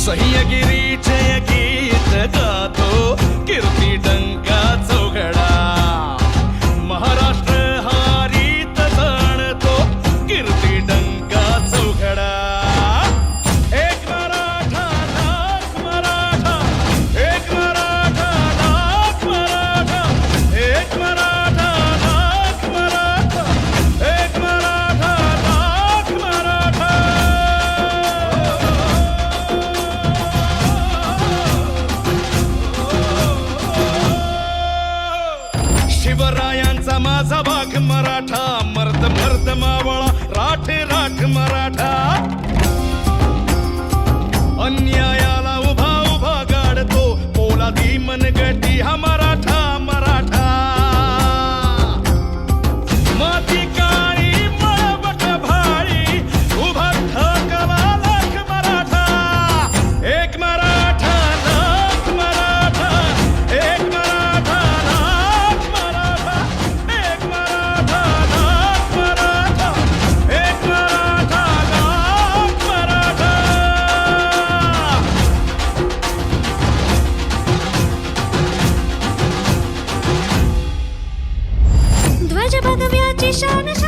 सही गिरी चय सह्यगिरीचयगीत गातो कीर्ति माझा बाघ मराठा मर्द मर्द मावळा राठे राठ मराठा. নিশানা